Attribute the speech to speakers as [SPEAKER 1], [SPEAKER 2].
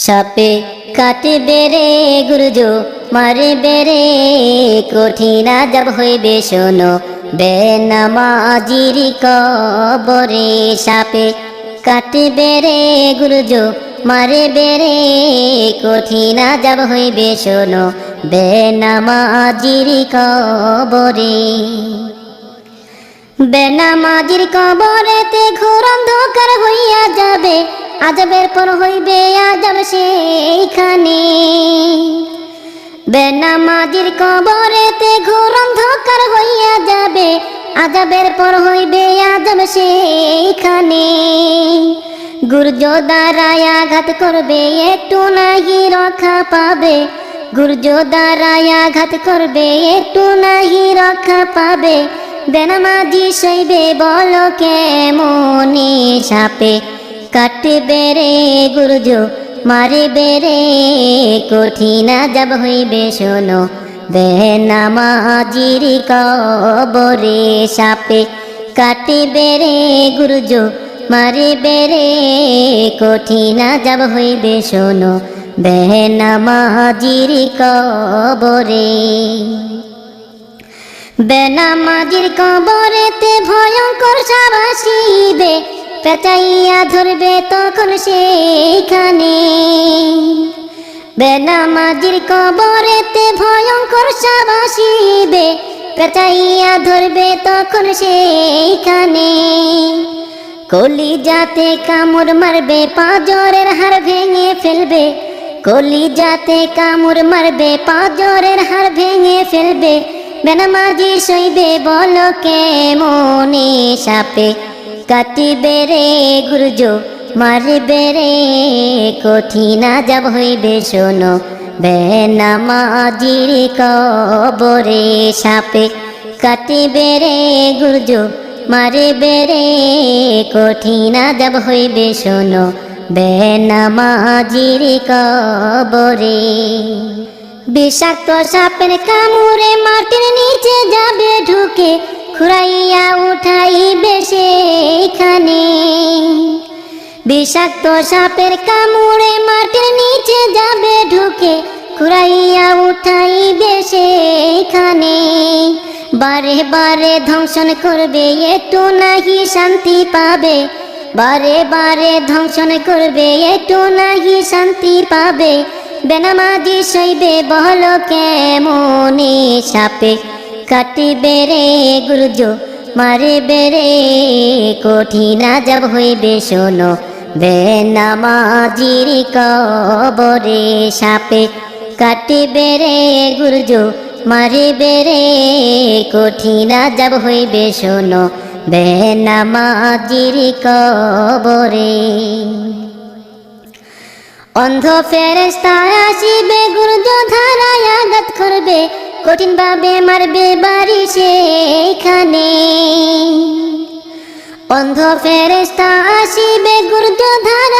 [SPEAKER 1] সাপে কাটে বেড়ে গুরুজো মারে বেড়ে কঠিনা যাব হইবে, শোনো। বেনামাজির কবরে সাপে কাটে বেড়ে গুরুজো মারে বেড়ে কঠিনা যাব হইবে, শোনো। বেনামাজির কবরে, বেনামাজির কবরেতে আজবের পর হইবে আজব সেইখানে। বেনামাজির কবরেতে ঘোর অন্ধকার হইয়া যাবে, আজবের পর হইবে আজব সেইখানে। গুর্জ দ্বারায় আঘাত করবে, একটু নাহি রক্ষা পাবে। গুর্জ দ্বারায় আঘাত করবে, একটু নাহি রক্ষা পাবে। বেনামাজি সইবে বল কেমনে সাপে? কাটে বেড়ে, গুরুজ মারে বেড়ে, কঠিনা যাব হইবে, শোনো। বেনামাজির কবরে সাপে কাটে বেড়ে, গুরুজ মারে বেড়ে, কঠিনা যাব হইবে, শোনো। বেনামাজির কবরে বেনামাজির কবরেতে ভয়ঙ্কর সাবাসিবে পেঁচাইয়া ধরবে তখন সেইখানে বেনামাজির কবরেতে ভয়ঙ্কর সাবাসিবে পেঁচাইয়া ধরবে তখন সেইখানে কলি যাতে কামড় মারবে, পাঁজরের হাড় ভেঙে ফেলবে। কলি যাতে কামড় মারবে, পাঁজরের হাড় ভেঙে ফেলবে। বেনামাজি সইবে বল কেমনে সাপে? কাটিবে রে গুরুজ মারবে রে কঠিনা যাব হইবে, শোনো। বেনামাজির কবরে সাপে কাটিবে রে গুরুজ মারবে রে কঠিনা যাব হইবে, শোনো। বেনামাজির কবরে বিষাক্ত সাপের কামড়ে মাটির নিচে যাবে ঢুকে খুরাইয়া উঠাইবে সেখানে। বিষাক্ত সাপের কামড়ে মাটির নিচে যাবে ঢুকে খুরাইয়া উঠাইবে সেখানে। বারে বারে ধ্বংসন করবে, একটু নাহি শান্তি পাবে। বারে বারে ধ্বংসন করবে, একটু নাহি শান্তি পাবে। বেনামাজি সইবে বহল কেমনে সাপে কাটিবে রে গুরুজ? মারে বেরে কঠিনা যাব হইবে, শোনো। বেনামাজির কবরে সাপে কাটিবে রে গুরুজ। মারে বেরে কঠিনা যাব হইবে, শোনো। বেনামাজির কবরে অন্ধ ফেরেস্তা আসিবে, গুরুজ ধারায় আঘাত করবে। কঠিন ভাবে মারবে বাড়ি সেখানে অন্ধ ফেরেস্তা আসিবে গুরুজ ধারা।